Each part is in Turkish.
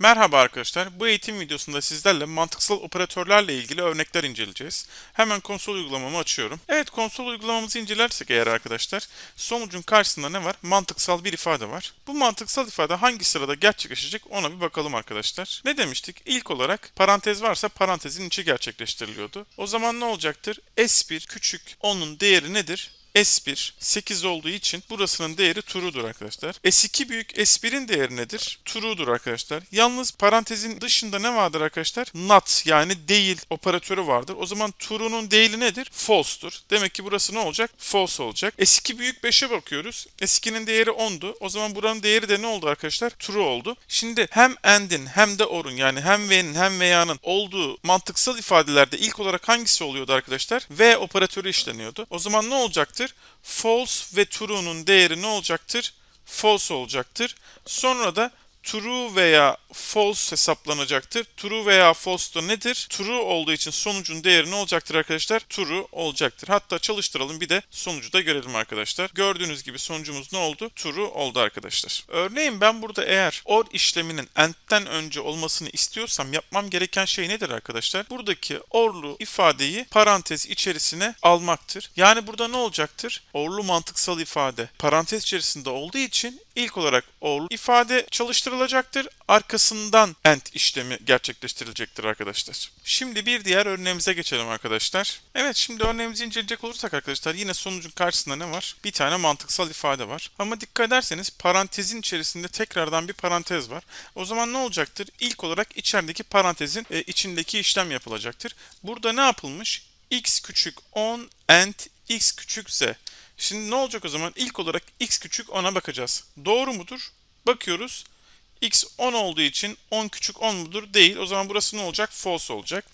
Merhaba arkadaşlar. Bu eğitim videosunda sizlerle mantıksal operatörlerle ilgili örnekler inceleyeceğiz. Hemen konsol uygulamamı açıyorum. Evet konsol uygulamamızı incelersek eğer arkadaşlar sonucun karşısında ne var? Mantıksal bir ifade var. Bu mantıksal ifade hangi sırada gerçekleşecek ona bir bakalım arkadaşlar. Ne demiştik? İlk olarak parantez varsa parantezin içi gerçekleştiriliyordu. O zaman ne olacaktır? S1 küçük onun değeri nedir? S1 8 olduğu için burasının değeri true'dur arkadaşlar. S2 büyük S1'in değeri nedir? True'dur arkadaşlar. Yalnız parantezin dışında ne vardır arkadaşlar? Not yani değil operatörü vardır. O zaman true'nun değili nedir? False'tur. Demek ki burası ne olacak? False olacak. S2 büyük 5'e bakıyoruz. S2'nin değeri 10'du. O zaman buranın değeri de ne oldu arkadaşlar? True oldu. Şimdi hem and'in hem de or'un yani hem ve'nin hem veya'nın olduğu mantıksal ifadelerde ilk olarak hangisi oluyordu arkadaşlar? V operatörü işleniyordu. O zaman ne olacaktır? False ve true'nun değeri ne olacaktır? False olacaktır. Sonra da true veya false hesaplanacaktır. True veya false da nedir? True olduğu için sonucun değeri ne olacaktır arkadaşlar? True olacaktır. Hatta çalıştıralım bir de sonucu da görelim arkadaşlar. Gördüğünüz gibi sonucumuz ne oldu? True oldu arkadaşlar. Örneğin ben burada eğer or işleminin and'den önce olmasını istiyorsam yapmam gereken şey nedir arkadaşlar? Buradaki orlu ifadeyi parantez içerisine almaktır. Yani burada ne olacaktır? Orlu mantıksal ifade parantez içerisinde olduğu için ilk olarak orlu ifade çalıştırılacaktır. Arkasından end işlemi gerçekleştirilecektir arkadaşlar. Şimdi bir diğer örneğimize geçelim arkadaşlar. Evet şimdi örneğimizi inceleyecek olursak arkadaşlar yine sonucun karşısında ne var? Bir tane mantıksal ifade var. Ama dikkat ederseniz parantezin içerisinde tekrardan bir parantez var. O zaman ne olacaktır? İlk olarak içerideki parantezin e, içindeki işlem yapılacaktır. Burada ne yapılmış? x küçük 10 and x küçük z. Şimdi ne olacak o zaman? İlk olarak x küçük 10'a bakacağız. Doğru mudur? Bakıyoruz. X 10 olduğu için 10 küçük 10 mudur? Değil. O zaman burası ne olacak? False olacak.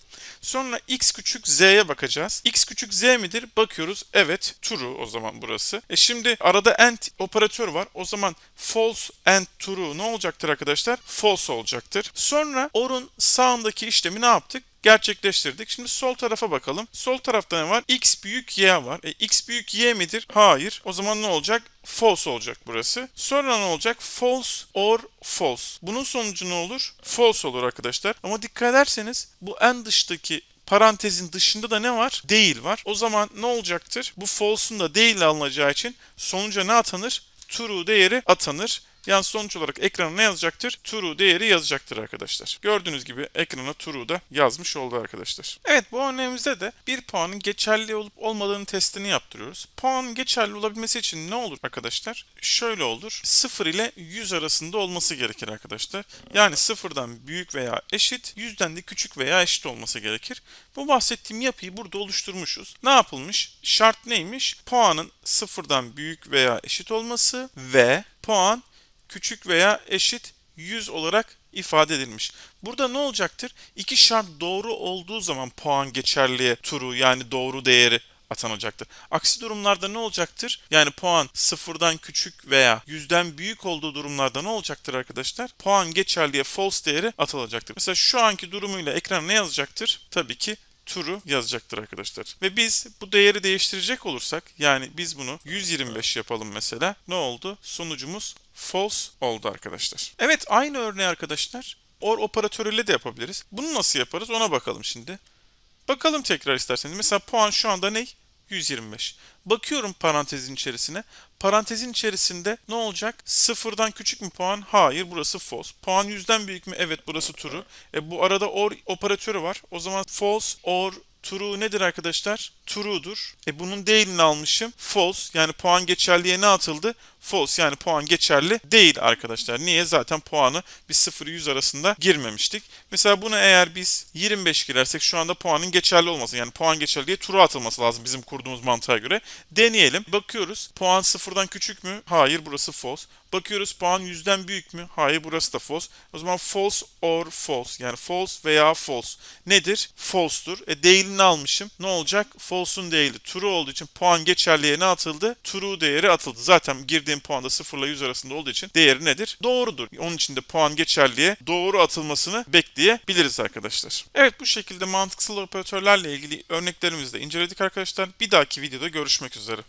Sonra x küçük z'ye bakacağız. x küçük z midir? Bakıyoruz. Evet. True o zaman burası. E şimdi arada and operatör var. O zaman false and true ne olacaktır arkadaşlar? False olacaktır. Sonra or'un sağındaki işlemi ne yaptık? Gerçekleştirdik. Şimdi sol tarafa bakalım. Sol tarafta ne var? X büyük Y var. E, X büyük Y midir? Hayır. O zaman ne olacak? False olacak burası. Sonra ne olacak? False or false. Bunun sonucu ne olur? False olur arkadaşlar. Ama dikkat ederseniz bu en dıştaki parantezin dışında da ne var? Değil var. O zaman ne olacaktır? Bu false'un da değil alınacağı için sonuca ne atanır? True değeri atanır. Yani sonuç olarak ekrana ne yazacaktır? True değeri yazacaktır arkadaşlar. Gördüğünüz gibi ekrana true da yazmış oldu arkadaşlar. Evet bu örneğimizde de bir puanın geçerli olup olmadığını testini yaptırıyoruz. Puanın geçerli olabilmesi için ne olur arkadaşlar? Şöyle olur. 0 ile 100 arasında olması gerekir arkadaşlar. Yani sıfırdan büyük veya eşit, 100'den de küçük veya eşit olması gerekir. Bu bahsettiğim yapıyı burada oluşturmuşuz. Ne yapılmış? Şart neymiş? Puanın sıfırdan büyük veya eşit olması ve puan küçük veya eşit 100 olarak ifade edilmiş. Burada ne olacaktır? İki şart doğru olduğu zaman puan geçerliğe true yani doğru değeri atanacaktır. Aksi durumlarda ne olacaktır? Yani puan sıfırdan küçük veya yüzden büyük olduğu durumlarda ne olacaktır arkadaşlar? Puan geçerliğe false değeri atılacaktır. Mesela şu anki durumuyla ekrana ne yazacaktır? Tabii ki true yazacaktır arkadaşlar. Ve biz bu değeri değiştirecek olursak yani biz bunu 125 yapalım mesela. Ne oldu? Sonucumuz false oldu arkadaşlar. Evet aynı örneği arkadaşlar or operatörüyle de yapabiliriz. Bunu nasıl yaparız ona bakalım şimdi. Bakalım tekrar isterseniz. Mesela puan şu anda ne? 125. Bakıyorum parantezin içerisine. Parantezin içerisinde ne olacak? Sıfırdan küçük mü puan? Hayır burası false. Puan yüzden büyük mü? Evet burası true. E, bu arada or operatörü var. O zaman false or true nedir arkadaşlar? True'dur. E bunun değilini almışım. False yani puan geçerliğe ne atıldı? False yani puan geçerli değil arkadaşlar. Niye? Zaten puanı biz 0 100 arasında girmemiştik. Mesela bunu eğer biz 25 girersek şu anda puanın geçerli olması yani puan geçerliğe true atılması lazım bizim kurduğumuz mantığa göre. Deneyelim. Bakıyoruz. Puan sıfırdan küçük mü? Hayır burası false. Bakıyoruz puan yüzden büyük mü? Hayır burası da false. O zaman false or false yani false veya false. Nedir? False'dur. E değilini almışım. Ne olacak? False'un değili true olduğu için puan geçerliğe ne atıldı? True değeri atıldı. Zaten girdiğim puan da 0 ile 100 arasında olduğu için değeri nedir? Doğrudur. Onun için de puan geçerliğe doğru atılmasını bekleyebiliriz arkadaşlar. Evet bu şekilde mantıksal operatörlerle ilgili örneklerimizi de inceledik arkadaşlar. Bir dahaki videoda görüşmek üzere.